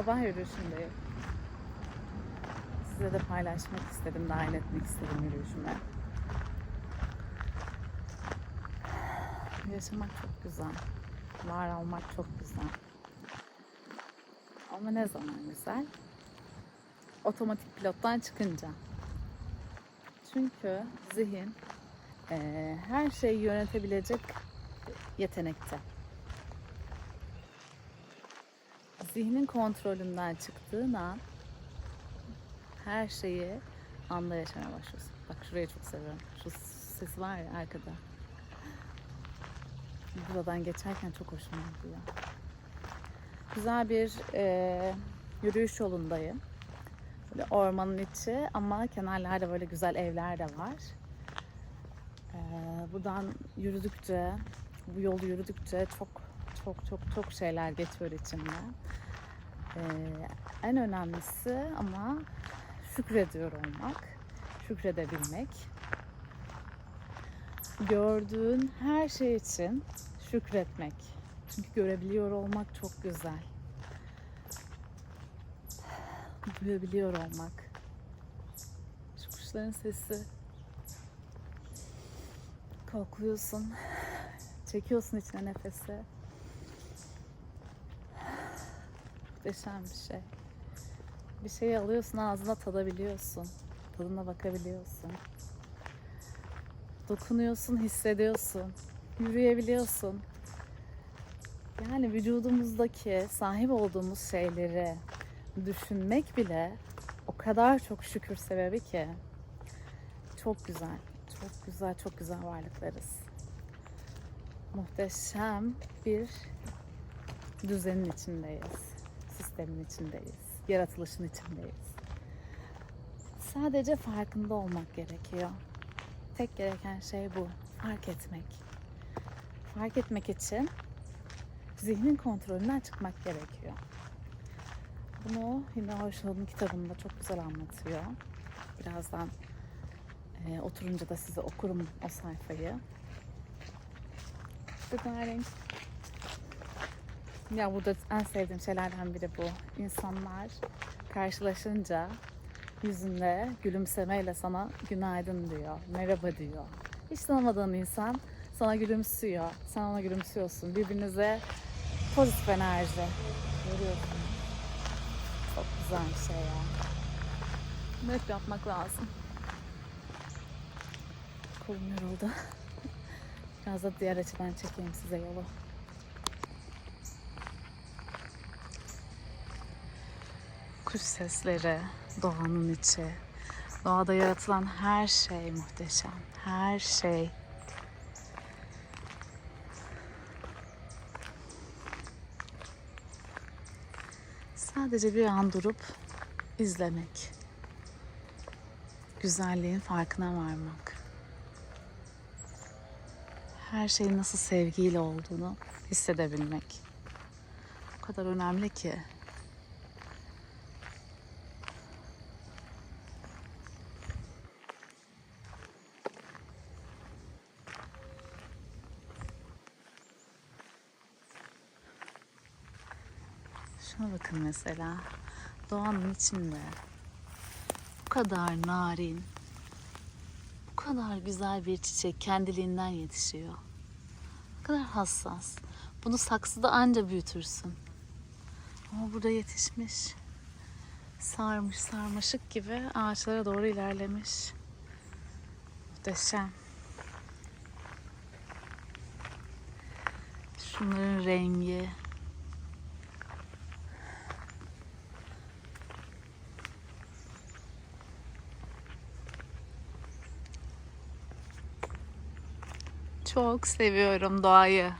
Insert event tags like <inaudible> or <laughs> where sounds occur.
sabah yürüyüşündeyim. Size de paylaşmak istedim, dahil etmek istedim yürüyüşüme. Yaşamak çok güzel. Var olmak çok güzel. Ama ne zaman güzel? Otomatik pilottan çıkınca. Çünkü zihin eee, her şeyi yönetebilecek yetenekte. Zihnin kontrolünden çıktığın an her şeyi anda yaşamaya başlıyorsun. Bak şurayı çok seviyorum. Şu ses var ya arkada. Buradan geçerken çok hoşuma gidiyor. Güzel bir eee, yürüyüş yolundayım. Böyle ormanın içi ama kenarlarda böyle güzel evler de var. Eee, buradan yürüdükçe, bu yolu yürüdükçe çok çok çok çok şeyler geçiyor içimden. Eee, en önemlisi ama şükrediyor olmak, şükredebilmek. Gördüğün her şey için şükretmek. Çünkü görebiliyor olmak çok güzel. Duyabiliyor olmak. Şu kuşların sesi. Kokluyorsun. Çekiyorsun içine nefesi. Muhteşem bir şey. Bir şeyi alıyorsun ağzına tadabiliyorsun. Tadına bakabiliyorsun. Dokunuyorsun, hissediyorsun. Yürüyebiliyorsun. Yani vücudumuzdaki sahip olduğumuz şeyleri düşünmek bile o kadar çok şükür sebebi ki. Çok güzel, çok güzel, çok güzel varlıklarız. Muhteşem bir düzenin içindeyiz. Sistemin içindeyiz. Yaratılışın içindeyiz. Sadece farkında olmak gerekiyor. Tek gereken şey bu. Fark etmek. Fark etmek için zihnin kontrolünden çıkmak gerekiyor. Bunu Hilmi Hoşal'ın kitabında çok güzel anlatıyor. Birazdan e, oturunca da size okurum o sayfayı. Gıdarenk. Ya burada en sevdiğim şeylerden biri bu. İnsanlar karşılaşınca yüzünde gülümsemeyle sana günaydın diyor, merhaba diyor. Hiç tanımadığın insan sana gülümsüyor, sen ona gülümsüyorsun. Birbirinize pozitif enerji veriyorsun. Çok güzel bir şey ya. Bunu hep yapmak lazım. Kolum yoruldu. <laughs> Biraz da diğer açıdan çekeyim size yolu. Kuş sesleri, doğanın içi. Doğada yaratılan her şey muhteşem. Her şey. Sadece bir an durup izlemek. Güzelliğin farkına varmak. Her şeyin nasıl sevgiyle olduğunu hissedebilmek. O kadar önemli ki. Şuna bakın mesela. Doğanın içinde bu kadar narin, bu kadar güzel bir çiçek kendiliğinden yetişiyor. Bu kadar hassas. Bunu saksıda anca büyütürsün. Ama burada yetişmiş. Sarmış sarmaşık gibi ağaçlara doğru ilerlemiş. Muhteşem. Şunların rengi, Çok seviyorum doğayı.